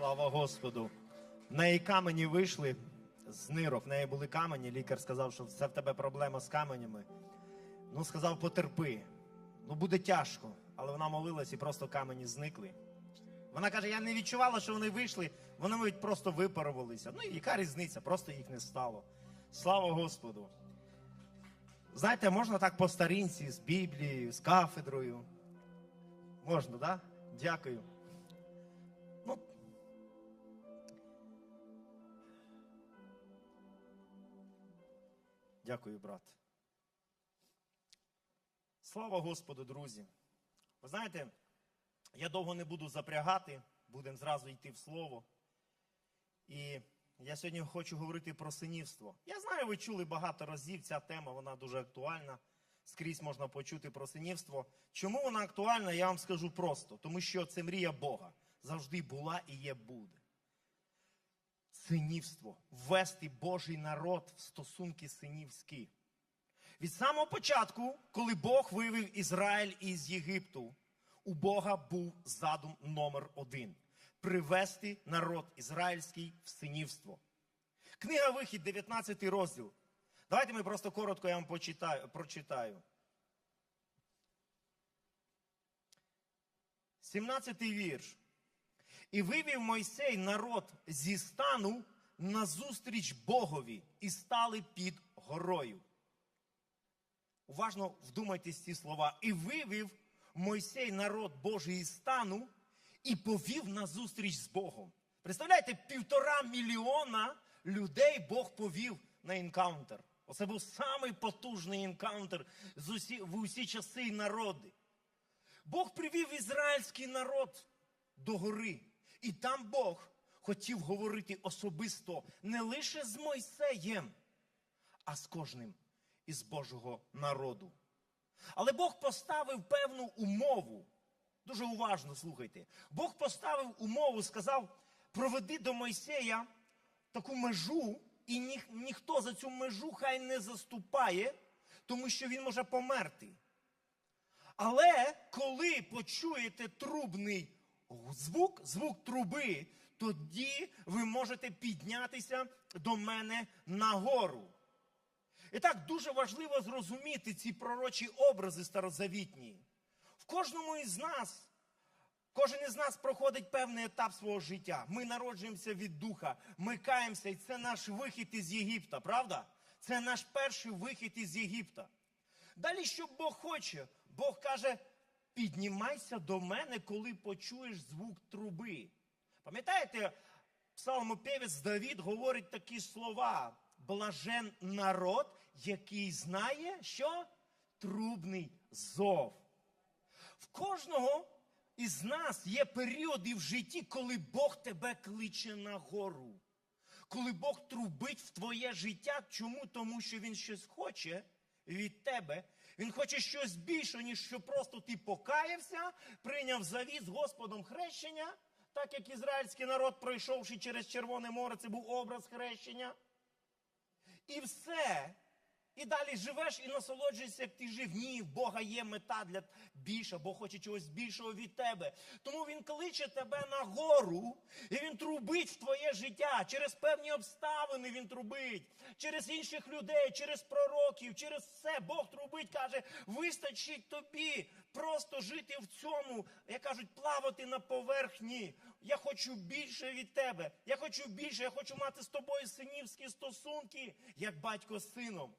Слава Господу. В неї камені вийшли з нирок, в неї були камені. Лікар сказав, що це в тебе проблема з каменями. Ну, сказав, потерпи. Ну, буде тяжко. Але вона молилась і просто камені зникли. Вона каже: я не відчувала, що вони вийшли, вони навіть просто випарувалися. Ну і яка різниця? Просто їх не стало. Слава Господу. Знаєте, можна так по старінці, з Біблією, з кафедрою. Можна, так? Да? Дякую. Дякую, брат. Слава Господу, друзі. Ви знаєте, я довго не буду запрягати, будемо зразу йти в слово. І я сьогодні хочу говорити про синівство. Я знаю, ви чули багато разів, ця тема вона дуже актуальна. Скрізь можна почути про синівство. Чому вона актуальна, я вам скажу просто. Тому що це мрія Бога. Завжди була і є буде. Синівство. Ввести Божий народ в стосунки синівські. Від самого початку, коли Бог вивів Ізраїль із Єгипту, у Бога був задум номер один привести народ ізраїльський в синівство. Книга Вихід, 19 розділ. Давайте ми просто коротко я вам почитаю, прочитаю. 17 вірш. І вивів Мойсей народ зі стану назустріч Богові і стали під горою. Уважно вдумайтесь ці слова. І вивів Мойсей народ Божий із стану і повів на зустріч з Богом. Представляєте, півтора мільйона людей Бог повів на інкаунтер. Оце був самий потужний інкаунтер з усі, в усі часи народи. Бог привів ізраїльський народ до гори. І там Бог хотів говорити особисто не лише з Мойсеєм, а з кожним із Божого народу. Але Бог поставив певну умову. Дуже уважно слухайте. Бог поставив умову, сказав: проведи до Мойсея таку межу, і ніх, ніхто за цю межу хай не заступає, тому що він може померти. Але коли почуєте трубний звук, звук труби, тоді ви можете піднятися до мене нагору. І так дуже важливо зрозуміти ці пророчі образи старозавітні. В кожному із нас, кожен із нас проходить певний етап свого життя. Ми народжуємося від духа, ми каємося, і це наш вихід із Єгипта, правда? Це наш перший вихід із Єгипта. Далі, що Бог хоче? Бог каже: піднімайся до мене, коли почуєш звук труби. Пам'ятаєте, псалмопевець Давід говорить такі слова: блажен народ, який знає, що трубний зов. В кожного із нас є періоди в житті, коли Бог тебе кличе на гору. Коли Бог трубить в твоє життя. Чому? Тому що Він щось хоче від тебе. Він хоче щось більше, ніж що просто ти покаявся, прийняв завіт з Господом хрещення, так як ізраїльський народ, пройшовши через Червоне море, це був образ хрещення. І все. І далі живеш і насолоджуєшся, як ти жив. Ні, в Бога є мета для більша, Бог хоче чогось більшого від тебе. Тому Він кличе тебе на гору, і він трубить в твоє життя. Через певні обставини він трубить, через інших людей, через пророків, через все. Бог трубить, каже, вистачить тобі просто жити в цьому, як кажуть, плавати на поверхні. Я хочу більше від тебе. Я хочу більше, я хочу мати з тобою синівські стосунки, як батько з сином.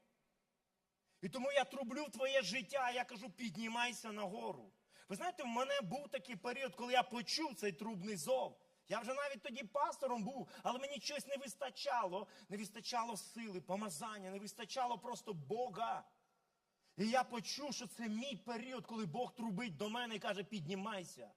І тому я трублю твоє життя, я кажу, піднімайся нагору. Ви знаєте, в мене був такий період, коли я почув цей трубний зов. Я вже навіть тоді пастором був, але мені щось не вистачало. Не вистачало сили, помазання, не вистачало просто Бога. І я почув, що це мій період, коли Бог трубить до мене і каже, піднімайся.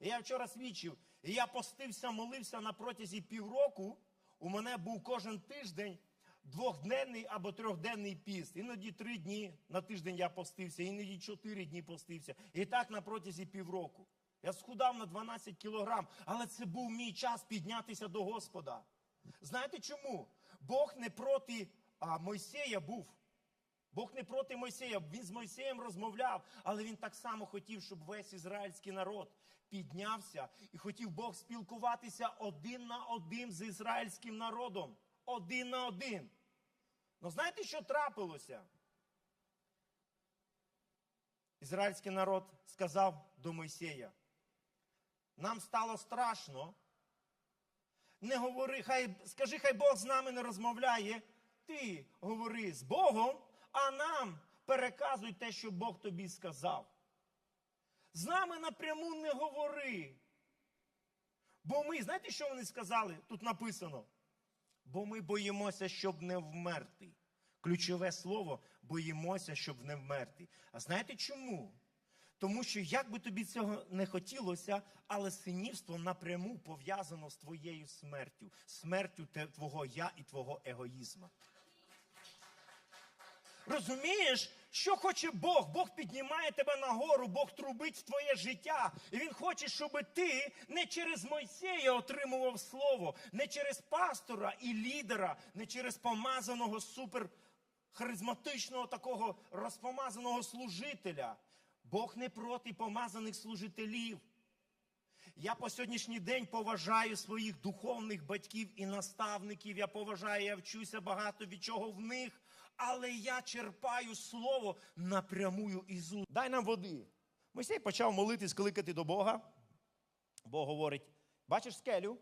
І я вчора свідчив, і я постився, молився на протязі півроку. У мене був кожен тиждень двохденний або трьохденний піст. Іноді три дні на тиждень я постився, іноді чотири дні постився. І так на протязі півроку. Я схудав на 12 кілограм, але це був мій час піднятися до Господа. Знаєте чому? Бог не проти а, Мойсея був. Бог не проти Мойсея, він з Мойсеєм розмовляв, але він так само хотів, щоб весь ізраїльський народ піднявся і хотів Бог спілкуватися один на один з ізраїльським народом. Один на один. Ну знаєте, що трапилося? Ізраїльський народ сказав до Мойсея: нам стало страшно. Не говори, хай скажи, хай Бог з нами не розмовляє. Ти говори з Богом, а нам переказуй те, що Бог тобі сказав. З нами напряму не говори. Бо ми, знаєте, що вони сказали? Тут написано. Бо ми боїмося, щоб не вмерти. Ключове слово боїмося, щоб не вмерти. А знаєте чому? Тому що як би тобі цього не хотілося, але синівство напряму пов'язано з твоєю смертю, смертю твого я і твого егоїзма. Розумієш, що хоче Бог? Бог піднімає тебе нагору, Бог трубить твоє життя. І Він хоче, щоб ти не через Мойсея отримував слово, не через пастора і лідера, не через помазаного суперхаризматичного такого розпомазаного служителя. Бог не проти помазаних служителів. Я по сьогоднішній день поважаю своїх духовних батьків і наставників. Я поважаю, я вчуся багато від чого в них, але я черпаю слово напрямую із уст. Дай нам води. Мойсей почав молитись, кликати до Бога. Бог говорить: бачиш скелю?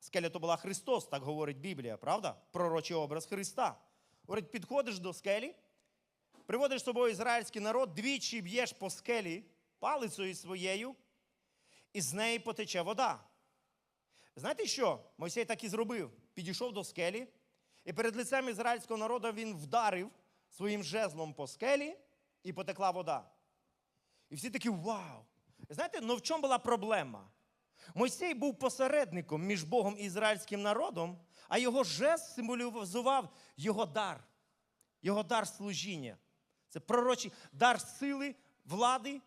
Скеля то була Христос, так говорить Біблія, правда? Пророчий образ Христа. Говорить, підходиш до скелі, приводиш з собою ізраїльський народ, двічі б'єш по скелі палицею своєю, і з неї потече вода. Знаєте що? Мойсей так і зробив. Підійшов до скелі, і перед лицем ізраїльського народу він вдарив своїм жезлом по скелі, і потекла вода. І всі такі вау! Знаєте, ну в чому була проблема? Мойсей був посередником між Богом і ізраїльським народом, а його жест символізував його дар, його дар служіння. Це пророчий дар сили, влади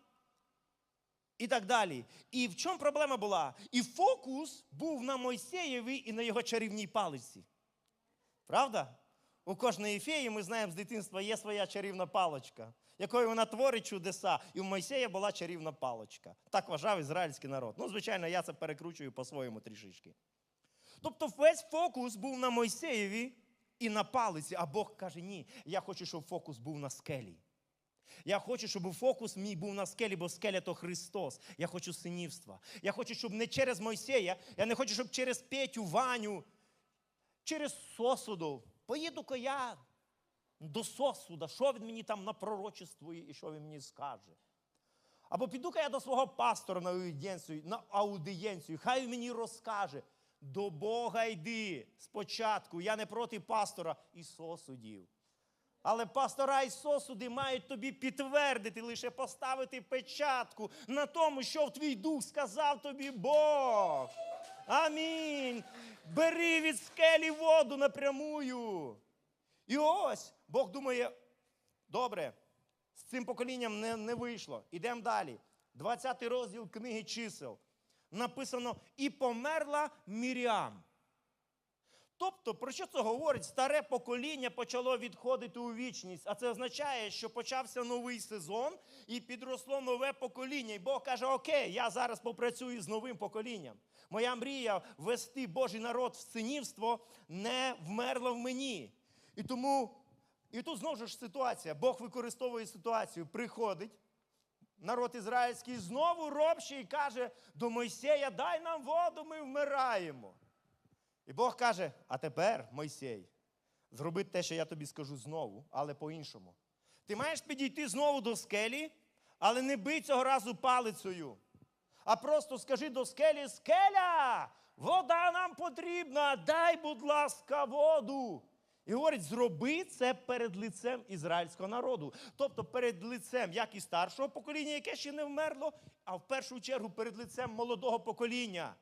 і так далі. І в чому проблема була? І фокус був на Мойсеєві і на його чарівній палиці. Правда? У кожної феї, ми знаємо з дитинства, є своя чарівна паличка, якою вона творить чудеса. І у Мойсея була чарівна паличка. Так вважав ізраїльський народ. Ну, звичайно, я це перекручую по-своєму трішечки. Тобто весь фокус був на Мойсеєві і на палиці, а Бог каже: ні, я хочу, щоб фокус був на скелі. Я хочу, щоб фокус мій був на скелі, бо скеля то Христос. Я хочу синівства. Я хочу, щоб не через Мойсея, я не хочу, щоб через Петю, Ваню, через сосуду. Поїду-ка я до сосуда, що він мені там напророчествує і що він мені скаже. Або піду-ка я до свого пастора на аудієнцію, на аудієнцію, хай мені розкаже. До Бога йди спочатку. Я не проти пастора і сосудів. Але пастора і сосуди мають тобі підтвердити, лише поставити печатку на тому, що в твій дух сказав тобі Бог. Амінь. Бери від скелі воду напрямую. І ось Бог думає: добре, з цим поколінням не, не вийшло. Ідемо далі. 20 розділ книги чисел. Написано: і померла Міріам. Тобто, про що це говорить? Старе покоління почало відходити у вічність. А це означає, що почався новий сезон і підросло нове покоління. І Бог каже: Окей, я зараз попрацюю з новим поколінням. Моя мрія вести Божий народ в синівство не вмерла в мені. І тому, і тут знову ж ситуація. Бог використовує ситуацію, приходить. Народ ізраїльський знову робче і каже до Мойсея, дай нам воду, ми вмираємо. І Бог каже: а тепер, Мойсей, зроби те, що я тобі скажу знову, але по-іншому. Ти маєш підійти знову до скелі, але не бий цього разу палицею. А просто скажи до скелі: скеля! Вода нам потрібна, дай, будь ласка, воду. І говорить, зроби це перед лицем ізраїльського народу. Тобто перед лицем як і старшого покоління, яке ще не вмерло, а в першу чергу перед лицем молодого покоління.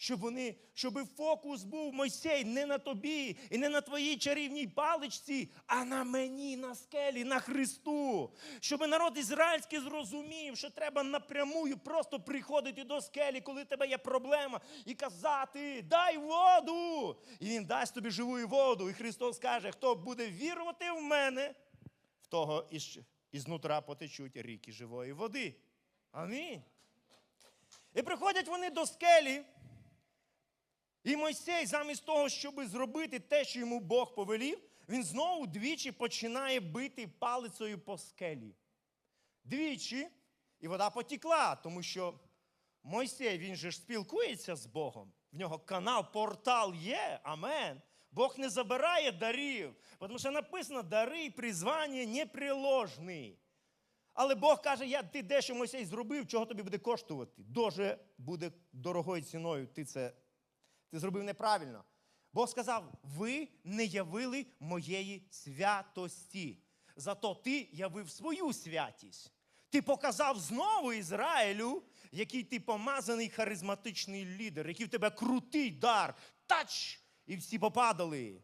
Щоб вони, щоб фокус був Мойсей не на тобі і не на твоїй чарівній паличці, а на мені, на скелі, на Христу. Щоб народ ізраїльський зрозумів, що треба напрямую просто приходити до скелі, коли в тебе є проблема, і казати: дай воду! І Він дасть тобі живу воду. І Христос каже, хто буде вірувати в мене, в того із, ізнутра потечуть ріки живої води. Амінь. І приходять вони до скелі. І Мойсей, замість того, щоб зробити те, що йому Бог повелів, він знову двічі починає бити палицею по скелі. Двічі, і вода потікла, тому що Мойсей, він же ж спілкується з Богом. В нього канал, портал є. Амен. Бог не забирає дарів, тому що написано дари і призвання неприложні. Але Бог каже, я, ти дещо Мойсей зробив, чого тобі буде коштувати. Дуже буде дорогою ціною. Ти це ти зробив неправильно. Бог сказав: ви не явили моєї святості. Зато ти явив свою святість. Ти показав знову Ізраїлю, який ти помазаний харизматичний лідер, який в тебе крутий дар. Тач! І всі попадали.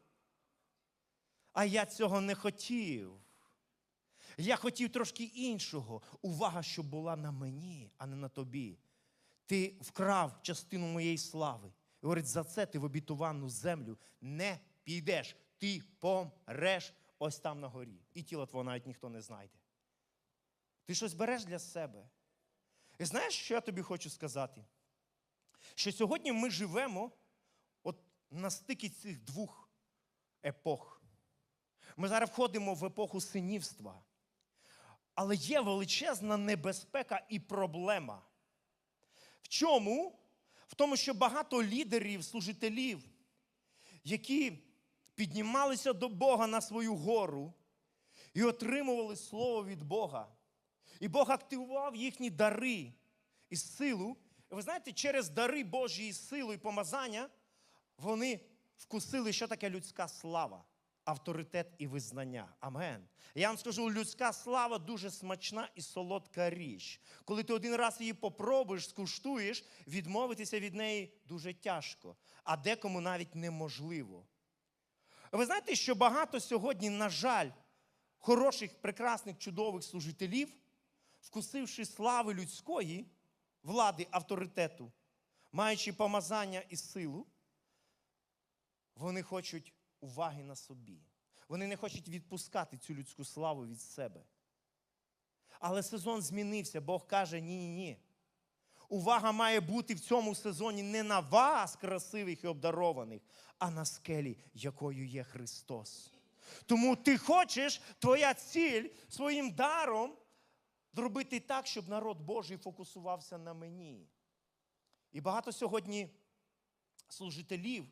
А я цього не хотів. Я хотів трошки іншого. Увага, щоб була на мені, а не на тобі. Ти вкрав частину моєї слави. Говорить, за це ти в обітовану землю не підеш. Ти помреш ось там на горі. І тіло твого навіть ніхто не знайде. Ти щось береш для себе. І знаєш, що я тобі хочу сказати? Що сьогодні ми живемо от на стикі цих двох епох. Ми зараз входимо в епоху синівства. Але є величезна небезпека і проблема. В чому? В тому, що багато лідерів, служителів, які піднімалися до Бога на свою гору і отримували слово від Бога. І Бог активував їхні дари і силу. І ви знаєте, через дари Божі і силу і помазання вони вкусили, що таке людська слава, авторитет і визнання. Амен. Я вам скажу, людська слава дуже смачна і солодка річ. Коли ти один раз її попробуєш, скуштуєш, відмовитися від неї дуже тяжко, а декому навіть неможливо. Ви знаєте, що багато сьогодні, на жаль, хороших, прекрасних, чудових служителів, вкусивши слави людської, влади, авторитету, маючи помазання і силу, вони хочуть уваги на собі. Вони не хочуть відпускати цю людську славу від себе. Але сезон змінився. Бог каже: ні-ні ні. Увага має бути в цьому сезоні не на вас, красивих і обдарованих, а на скелі, якою є Христос. Тому ти хочеш, твоя ціль своїм даром зробити так, щоб народ Божий фокусувався на мені. І багато сьогодні служителів,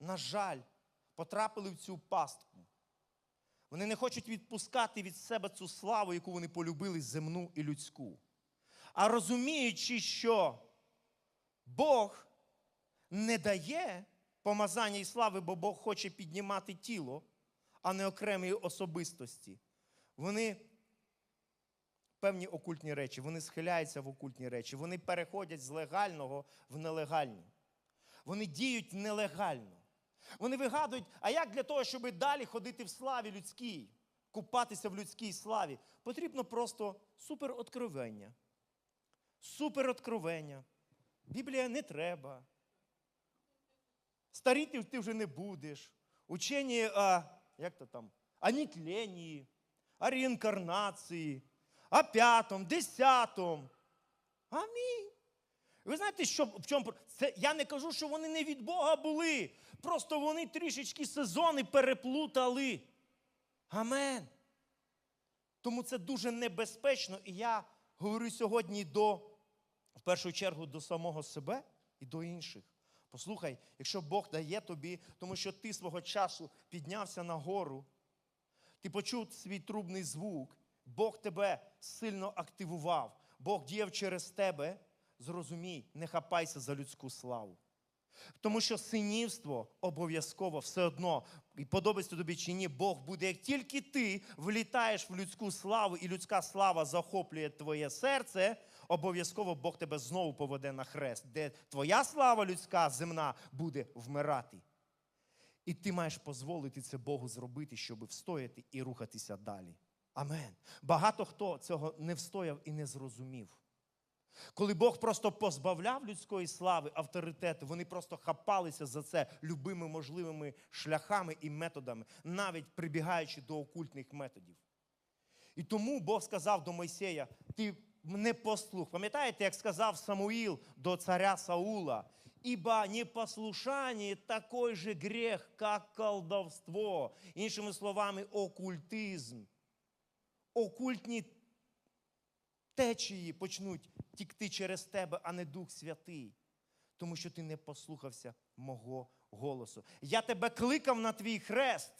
на жаль, потрапили в цю пастку. Вони не хочуть відпускати від себе цю славу, яку вони полюбили земну і людську. А розуміючи, що Бог не дає помазання і слави, бо Бог хоче піднімати тіло, а не окремі особистості, вони певні окультні речі, вони схиляються в окультні речі, вони переходять з легального в нелегальні. Вони діють нелегально. Вони вигадують, а як для того, щоб далі ходити в славі людській, купатися в людській славі, потрібно просто супероткровення. Супероткровення. Біблія не треба. Старіти ти вже не будеш. Учені, о, як то там, о нетленні, о реінкарнації, о п'ятому, десятому. Амінь. Ви знаєте, що, в чому це? Я не кажу, що вони не від Бога були. Просто вони трішечки сезони переплутали. Амен. Тому це дуже небезпечно. І я говорю сьогодні до, в першу чергу до самого себе і до інших. Послухай, якщо Бог дає тобі, тому що ти свого часу піднявся на гору, ти почув свій трубний звук, Бог тебе сильно активував, Бог діяв через тебе, зрозумій, не хапайся за людську славу. Тому що синівство обов'язково все одно, і подобається тобі чи ні, Бог буде, як тільки ти влітаєш в людську славу, і людська слава захоплює твоє серце, обов'язково Бог тебе знову поведе на хрест, де твоя слава людська земна буде вмирати. І ти маєш дозволити це Богу зробити, щоб встояти і рухатися далі. Амен. Багато хто цього не встояв і не зрозумів. Коли Бог просто позбавляв людської слави, авторитету, вони просто хапалися за це любими можливими шляхами і методами, навіть прибігаючи до окультних методів. І тому Бог сказав до Мойсея: ти не послух. Пам'ятаєте, як сказав Самуїл до царя Саула? Ибо непослушание такой же грех, как колдовство. Іншими словами, окультизм. Окультні течії почнуть тікти через тебе, а не Дух Святий. Тому що ти не послухався мого голосу. Я тебе кликав на твій хрест.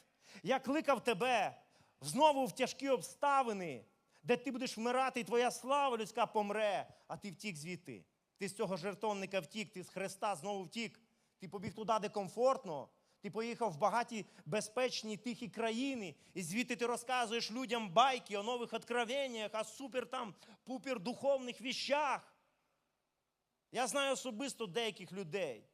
Я кликав тебе знову в тяжкі обставини, де ти будеш вмирати, і твоя слава людська помре, а ти втік звідти. Ти з цього жертовника втік, ти з хреста знову втік. Ти побіг туди, де комфортно. Ти поїхав в багаті, безпечні, тихі країни, і звідти ти розказуєш людям байки о нових откровеннях, о супер там пупер духовних віщах. Я знаю особисто деяких людей.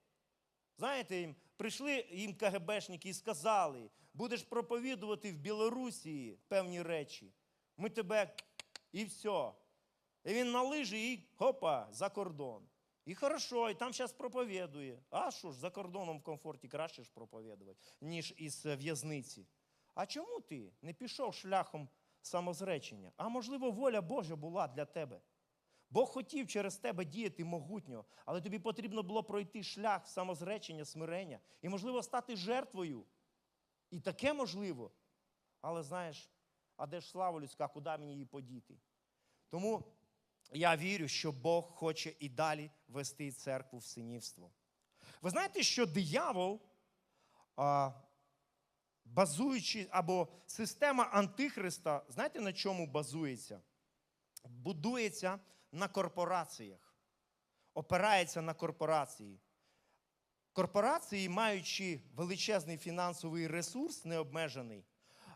Знаєте, їм прийшли їм КГБшники і сказали, будеш проповідувати в Білорусі певні речі. Ми тебе і все. І він на лижі і хопа, за кордон. І хорошо, і там зараз проповідує. А що ж, за кордоном в комфорті краще ж проповідувати, ніж із е, в'язниці. А чому ти не пішов шляхом самозречення? А можливо, воля Божа була для тебе. Бог хотів через тебе діяти могутньо, але тобі потрібно було пройти шлях самозречення, смирення і, можливо, стати жертвою. І таке можливо. Але знаєш, а де ж слава людська, куди мені її подіти? Тому я вірю, що Бог хоче і далі вести церкву в синівство. Ви знаєте, що диявол, базуючи, або система Антихриста, знаєте, на чому базується? Будується на корпораціях, опирається на корпорації. Корпорації, маючи величезний фінансовий ресурс, необмежений,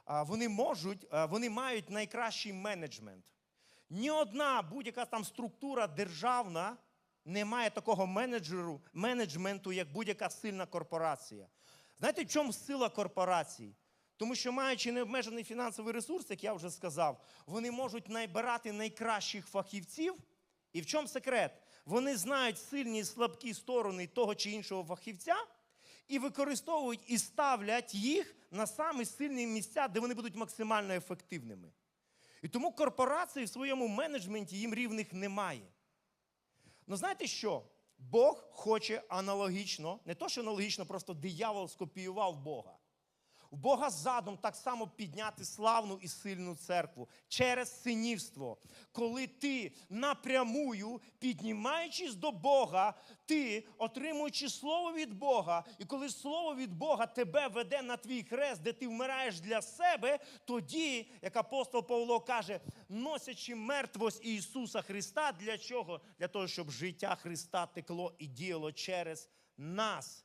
вони можуть, вони мають найкращий менеджмент. Ні одна будь-яка там структура державна не має такого менеджеру, менеджменту, як будь-яка сильна корпорація. Знаєте, в чому сила корпорацій? Тому що, маючи необмежений фінансовий ресурс, як я вже сказав, вони можуть найбирати найкращих фахівців. І в чому секрет? Вони знають сильні і слабкі сторони того чи іншого фахівця і використовують і ставлять їх на самі сильні місця, де вони будуть максимально ефективними. І тому корпорації в своєму менеджменті їм рівних немає. Ну знаєте що? Бог хоче аналогічно, не то, що аналогічно, просто диявол скопіював Бога. В Бога задум так само підняти славну і сильну церкву через синівство. Коли ти напрямую, піднімаючись до Бога, ти отримуючи слово від Бога, і коли слово від Бога тебе веде на твій хрест, де ти вмираєш для себе, тоді, як апостол Павло каже, носячи мертвость Ісуса Христа, для чого? Для того, щоб життя Христа текло і діяло через нас.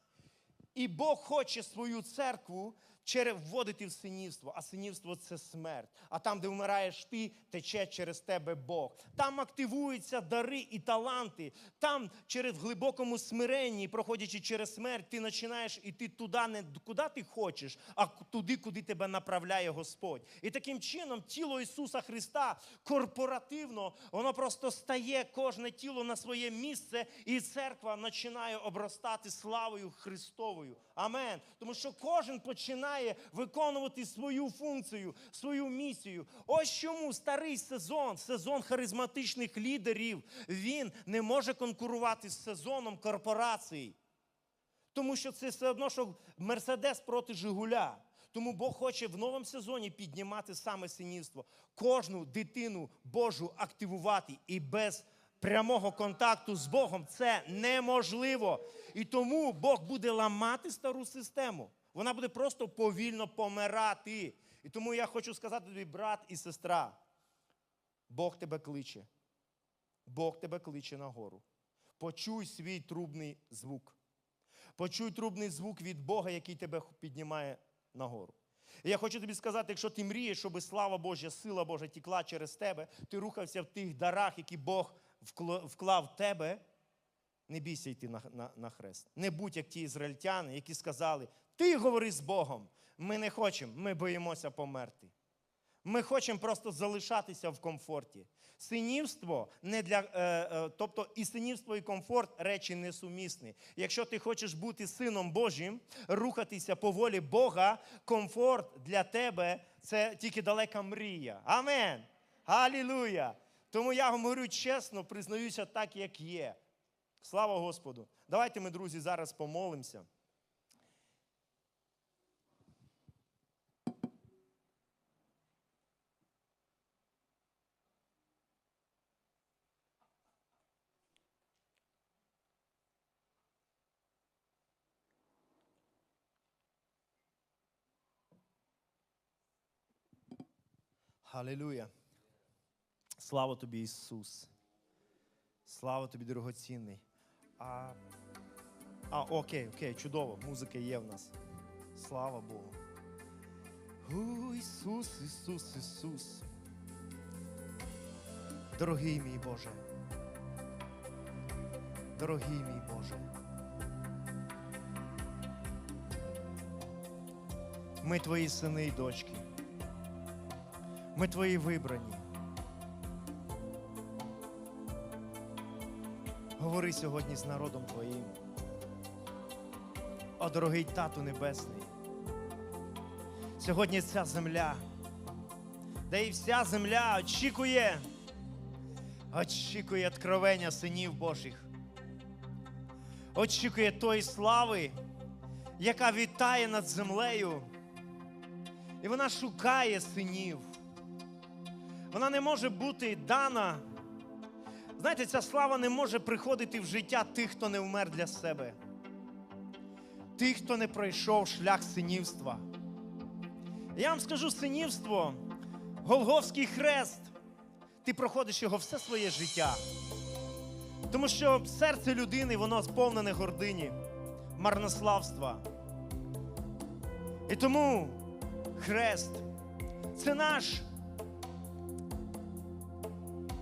І Бог хоче свою церкву через вводити в синівство, а синівство це смерть. А там, де вмираєш ти, тече через тебе Бог. Там активуються дари і таланти. Там через глибокому смиренні, проходячи через смерть, ти починаєш іти туди, не куди ти хочеш, а туди, куди тебе направляє Господь. І таким чином тіло Ісуса Христа корпоративно, воно просто стає кожне тіло на своє місце, і церква починає обростати славою Христовою. Амен. Тому що кожен починає виконувати свою функцію, свою місію. Ось чому старий сезон, сезон харизматичних лідерів, він не може конкурувати з сезоном корпорацій. Тому що це все одно, що Мерседес проти Жигуля. Тому Бог хоче в новому сезоні піднімати саме синівство, кожну дитину Божу активувати і без прямого контакту з Богом це неможливо. І тому Бог буде ламати стару систему. Вона буде просто повільно помирати. І тому я хочу сказати тобі, брат і сестра, Бог тебе кличе. Бог тебе кличе нагору. Почуй свій трубний звук. Почуй трубний звук від Бога, який тебе піднімає нагору. І я хочу тобі сказати, якщо ти мрієш, щоб слава Божа, сила Божа тікла через тебе, ти рухався в тих дарах, які Бог вклав в тебе, не бійся йти на, на, на хрест. Не будь як ті ізраїльтяни, які сказали: Ти говори з Богом. Ми не хочемо, ми боїмося померти. Ми хочемо просто залишатися в комфорті. Синівство не для, е, е, тобто і синівство, і комфорт речі несумісні. Якщо ти хочеш бути сином Божим, рухатися по волі Бога, комфорт для тебе це тільки далека мрія. Амен. Алілуя! Тому я говорю чесно, признаюся так, як є. Слава Господу! Давайте ми, друзі, зараз помолимося. Халилуя. Слава тобі, Ісус. Слава тобі, дорогоцінний. А, а окей, окей, чудово. Музика є в нас. Слава Богу. У, Ісус, Ісус, Ісус. Дорогий мій Боже. Дорогий мій Боже. Ми твої сини і дочки. Ми твої вибрані. Говори сьогодні з народом Твоїм. О, дорогий Тату Небесний. Сьогодні ця земля, де і вся земля очікує, очікує откровення синів Божих. Очікує тої слави, яка вітає над землею. І вона шукає синів. Вона не може бути дана. Знаєте, ця слава не може приходити в життя тих, хто не вмер для себе, тих, хто не пройшов шлях синівства. Я вам скажу синівство, Голговський хрест. Ти проходиш його все своє життя. Тому що серце людини, воно сповнене гордині, марнославства. І тому хрест це наш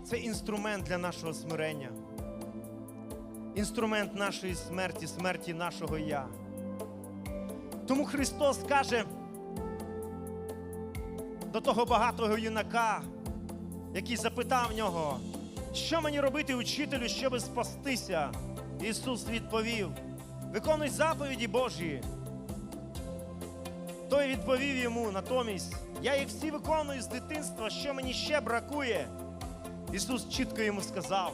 це інструмент для нашого смирення, інструмент нашої смерті, смерті нашого я. Тому Христос каже до того багатого юнака, який запитав нього, що мені робити учителю, щоб спастися? Ісус відповів: виконуй заповіді Божі. Той відповів йому натомість, я їх всі виконую з дитинства, що мені ще бракує. Ісус чітко йому сказав: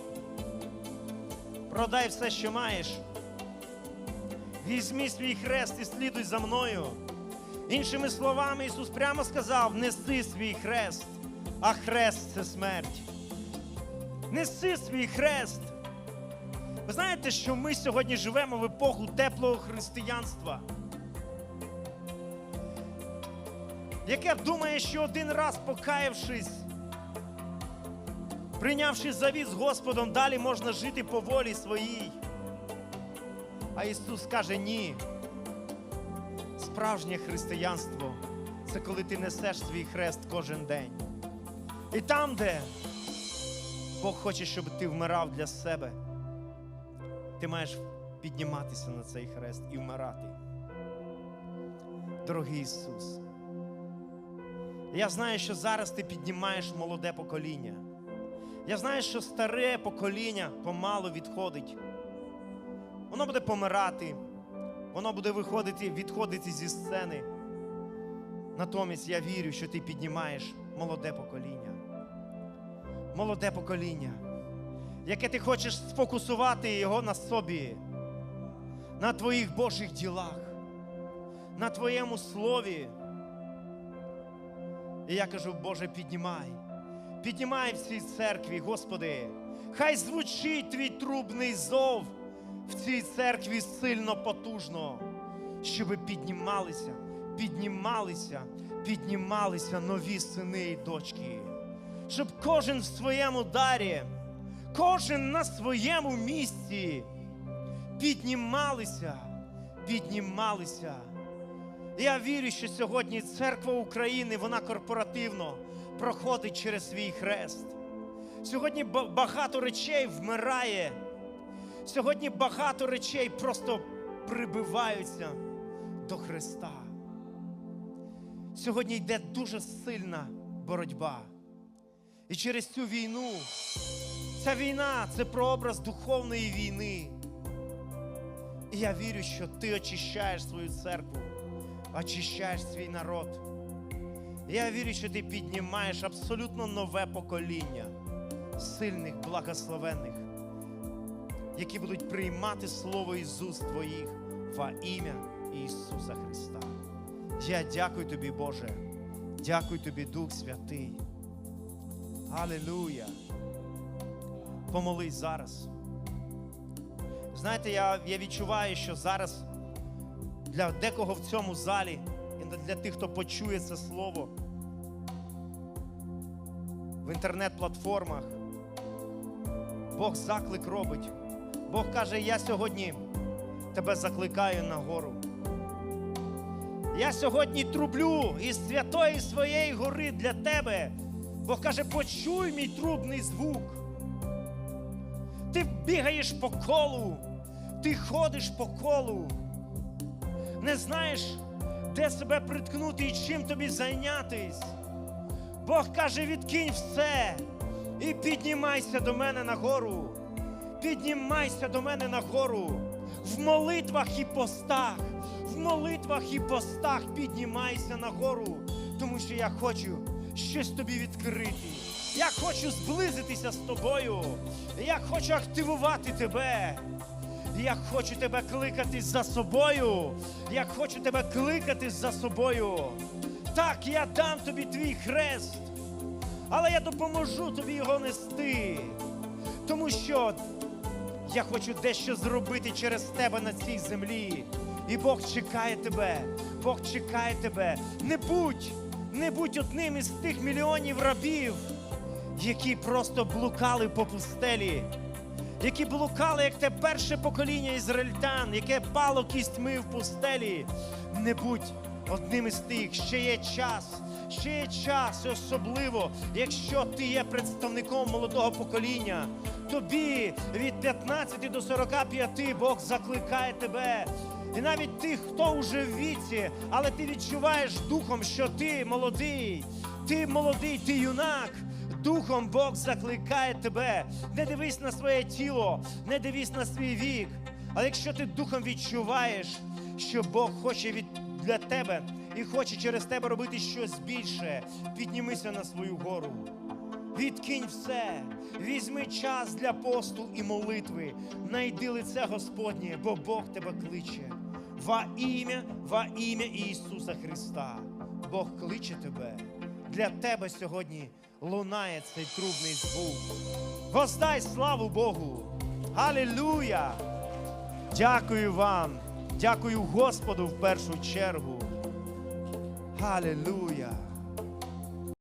продай все, що маєш. Візьми свій хрест і слідуй за мною. Іншими словами, Ісус прямо сказав: неси свій хрест, а хрест це смерть. Неси свій хрест. Ви знаєте, що ми сьогодні живемо в епоху теплого християнства, яке думає, що один раз покаявшись, Прийнявши завіт з Господом, далі можна жити по волі своїй. А Ісус каже: ні. Справжнє християнство це коли ти несеш свій хрест кожен день. І там, де Бог хоче, щоб ти вмирав для себе, ти маєш підніматися на цей хрест і вмирати. Дорогий Ісус, я знаю, що зараз ти піднімаєш молоде покоління. Я знаю, що старе покоління помалу відходить. Воно буде помирати, воно буде виходити, відходити зі сцени. Натомість я вірю, що ти піднімаєш молоде покоління. Молоде покоління, яке ти хочеш сфокусувати його на собі, на твоїх Божих ділах, на твоєму слові. І я кажу, Боже, піднімай. Піднімай в цій церкві, Господи, хай звучить твій трубний зов в цій церкві сильно потужно, щоби піднімалися, піднімалися, піднімалися нові сини і дочки, щоб кожен в своєму дарі, кожен на своєму місці піднімалися, піднімалися. Я вірю, що сьогодні церква України, вона корпоративно проходить через свій хрест. Сьогодні багато речей вмирає. Сьогодні багато речей просто прибиваються до Христа. Сьогодні йде дуже сильна боротьба. І через цю війну, ця війна це прообраз духовної війни. І я вірю, що ти очищаєш свою церкву, очищаєш свій народ. Я вірю, що ти піднімаєш абсолютно нове покоління сильних, благословенних, які будуть приймати Слово із уст Твоїх во ім'я Ісуса Христа. Я дякую тобі, Боже. Дякую тобі, Дух Святий. Алілуя. Помолись зараз. Знаєте, я, я відчуваю, що зараз для декого в цьому залі і для тих, хто почує це слово в інтернет-платформах, Бог заклик робить. Бог каже, я сьогодні тебе закликаю на гору. Я сьогодні трублю із святої своєї гори для тебе. Бог каже, почуй мій трубний звук. Ти бігаєш по колу, ти ходиш по колу, не знаєш, де себе приткнути і чим тобі зайнятись. Бог каже, відкинь все і піднімайся до мене на гору. Піднімайся до мене на гору. В молитвах і постах, в молитвах і постах піднімайся на гору, тому що я хочу щось тобі відкрити. Я хочу зблизитися з тобою. Я хочу активувати тебе. Я хочу тебе кликати за собою. Я хочу тебе кликати за собою. Так, я дам тобі твій хрест, але я допоможу тобі його нести. Тому що я хочу дещо зробити через тебе на цій землі. І Бог чекає тебе. Бог чекає тебе. Не будь, не будь одним із тих мільйонів рабів, які просто блукали по пустелі, які блукали, як те перше покоління ізраїльтян, яке пало кістьми в пустелі. Не будь одним із тих, ще є час, ще є час, особливо, якщо ти є представником молодого покоління. Тобі від 15 до 45 Бог закликає тебе. І навіть тих, хто вже в віці, але ти відчуваєш духом, що ти молодий, ти молодий, ти юнак. Духом Бог закликає тебе. Не дивись на своє тіло, не дивись на свій вік. Але якщо ти духом відчуваєш, що Бог хоче від для тебе і хоче через тебе робити щось більше, піднімися на свою гору. Відкинь все, візьми час для посту і молитви, найди лице Господнє, бо Бог тебе кличе. Во ім'я, во ім'я Ісуса Христа. Бог кличе тебе. Для тебе сьогодні лунає цей трубний звук. Воздай славу Богу! Алілуя! Дякую вам! Дякую Господу в першу чергу. Алілуя!